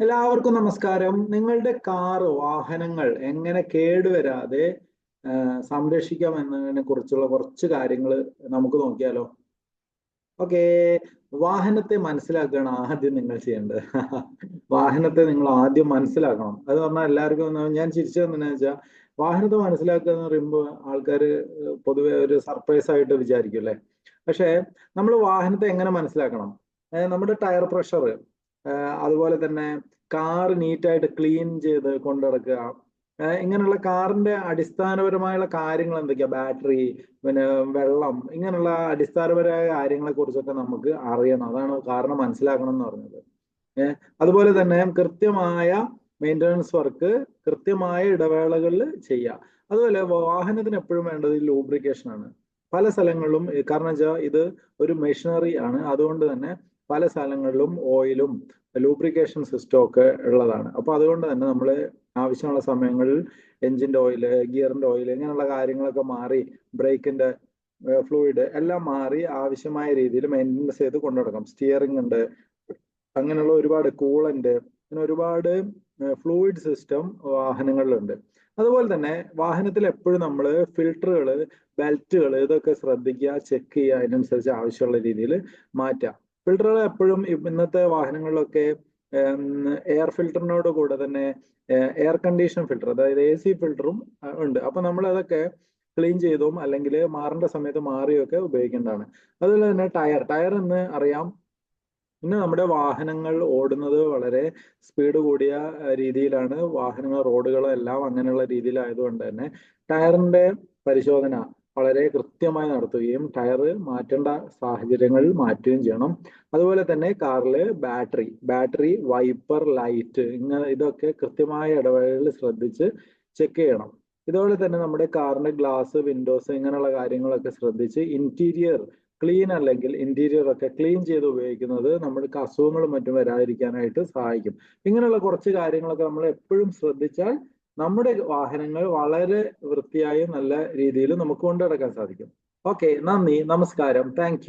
എല്ലാവർക്കും നമസ്കാരം. നിങ്ങളുടെ കാറ് വാഹനങ്ങൾ എങ്ങനെ കേടുവരാതെ സംരക്ഷിക്കാം എന്നതിനെ കുറിച്ചുള്ള കുറച്ച് കാര്യങ്ങൾ നമുക്ക് നോക്കിയാലോ? ഓക്കെ. വാഹനത്തെ മനസ്സിലാക്കുകയാണ് ആദ്യം നിങ്ങൾ ചെയ്യേണ്ടത്. വാഹനത്തെ നിങ്ങൾ ആദ്യം മനസ്സിലാക്കണം. അത് പറഞ്ഞാൽ എല്ലാവർക്കും ഞാൻ ചിരിച്ചത് എന്താണെന്ന് വെച്ചാൽ വാഹനത്തെ മനസ്സിലാക്കുക എന്ന് പറയുമ്പോൾ ആൾക്കാർ പൊതുവെ ഒരു സർപ്രൈസ് ആയിട്ട് വിചാരിക്കും അല്ലേ? പക്ഷേ നമ്മൾ വാഹനത്തെ എങ്ങനെ മനസ്സിലാക്കണം? നമ്മുടെ ടയർ പ്രഷർ അതുപോലെ തന്നെ കാർ നീറ്റായിട്ട് ക്ലീൻ ചെയ്ത് കൊണ്ടിടക്കുക ഇങ്ങനെയുള്ള കാറിന്റെ അടിസ്ഥാനപരമായുള്ള കാര്യങ്ങൾ എന്തൊക്കെയാ? ബാറ്ററി പിന്നെ വെള്ളം ഇങ്ങനെയുള്ള അടിസ്ഥാനപരമായ കാര്യങ്ങളെ കുറിച്ചൊക്കെ നമുക്ക് അറിയണം. അതാണ് കാറിനെ മനസ്സിലാക്കണം എന്ന് പറഞ്ഞത്. ഏഹ് അതുപോലെ തന്നെ കൃത്യമായ മെയിന്റനൻസ് വർക്ക് കൃത്യമായ ഇടവേളകളിൽ ചെയ്യുക അതുപോലെ വാഹനത്തിന് എപ്പോഴും വേണ്ടത് ലൂബ്രിക്കേഷൻ ആണ്. പല സ്ഥലങ്ങളിലും കാരണം വെച്ചാൽ ഇത് ഒരു മെഷീനറി ആണ്. അതുകൊണ്ട് തന്നെ പല സ്ഥലങ്ങളിലും ഓയിലും ലൂബ്രിക്കേഷൻ സിസ്റ്റം ഒക്കെ ഉള്ളതാണ്. അപ്പോൾ അതുകൊണ്ട് തന്നെ നമ്മൾ ആവശ്യമുള്ള സമയങ്ങളിൽ എഞ്ചിന്റെ ഓയിൽ ഗിയറിന്റെ ഓയിൽ ഇങ്ങനെയുള്ള കാര്യങ്ങളൊക്കെ മാറി ബ്രേക്കിന്റെ ഫ്ലൂയിഡ് എല്ലാം മാറി ആവശ്യമായ രീതിയിൽ മെയിന്റനൻസ് ചെയ്ത് കൊണ്ടുനടക്കാം. സ്റ്റിയറിംഗ് ഉണ്ട് അങ്ങനെയുള്ള ഒരുപാട് കൂളന്റ് അങ്ങനെ ഒരുപാട് ഫ്ലൂയിഡ് സിസ്റ്റം വാഹനങ്ങളിലുണ്ട്. അതുപോലെ തന്നെ വാഹനത്തിൽ എപ്പോഴും നമ്മൾ ഫിൽട്ടറുകൾ ബെൽറ്റുകൾ ഇതൊക്കെ ശ്രദ്ധിക്കുക ചെക്ക് ചെയ്യുക അതിനനുസരിച്ച് ആവശ്യമുള്ള രീതിയിൽ മാറ്റുക. ഫിൽറ്ററുകൾ എപ്പോഴും ഇന്നത്തെ വാഹനങ്ങളിലൊക്കെ എയർ ഫിൽറ്ററിനോട് കൂടെ തന്നെ എയർ കണ്ടീഷൻ ഫിൽറ്റർ അതായത് എ സി ഫിൽറ്ററും ഉണ്ട്. അപ്പൊ നമ്മൾ അതൊക്കെ ക്ലീൻ ചെയ്തും അല്ലെങ്കിൽ മാറേണ്ട സമയത്ത് മാറിയൊക്കെ ഉപയോഗിക്കേണ്ടതാണ്. അതുപോലെ തന്നെ ടയർ ടയർ എന്ന് അറിയാം ഇന്ന് നമ്മുടെ വാഹനങ്ങൾ ഓടുന്നത് വളരെ സ്പീഡ് കൂടിയ രീതിയിലാണ്. വാഹനങ്ങൾ റോഡുകളും എല്ലാം അങ്ങനെയുള്ള രീതിയിലായതുകൊണ്ട് തന്നെ ടയറിന്റെ പരിശോധന വളരെ കൃത്യമായി നടത്തുകയും ടയർ മാറ്റേണ്ട സാഹചര്യങ്ങളിൽ മാറ്റുകയും ചെയ്യണം. അതുപോലെ തന്നെ കാറിൽ ബാറ്ററി ബാറ്ററി വൈപ്പർ ലൈറ്റ് ഇങ്ങനെ ഇതൊക്കെ കൃത്യമായ ഇടവേളകളിൽ ശ്രദ്ധിച്ച് ചെക്ക് ചെയ്യണം. ഇതുപോലെ തന്നെ നമ്മുടെ കാറിന്റെ ഗ്ലാസ് വിൻഡോസ് ഇങ്ങനെയുള്ള കാര്യങ്ങളൊക്കെ ശ്രദ്ധിച്ച് ഇന്റീരിയർ ക്ലീൻ അല്ലെങ്കിൽ ഇന്റീരിയർ ഒക്കെ ക്ലീൻ ചെയ്ത് ഉപയോഗിക്കുന്നത് നമ്മൾക്ക് അസുഖങ്ങളും മറ്റും വരാതിരിക്കാനായിട്ട് സഹായിക്കും. ഇങ്ങനെയുള്ള കുറച്ച് കാര്യങ്ങളൊക്കെ നമ്മൾ എപ്പോഴും ശ്രദ്ധിച്ചാൽ നമ്മുടെ വാഹനങ്ങൾ വളരെ വൃത്തിയായും നല്ല രീതിയിൽ നമുക്ക് കൊണ്ടുനടക്കാൻ സാധിക്കും. ഓക്കെ നന്ദി നമസ്കാരം. താങ്ക്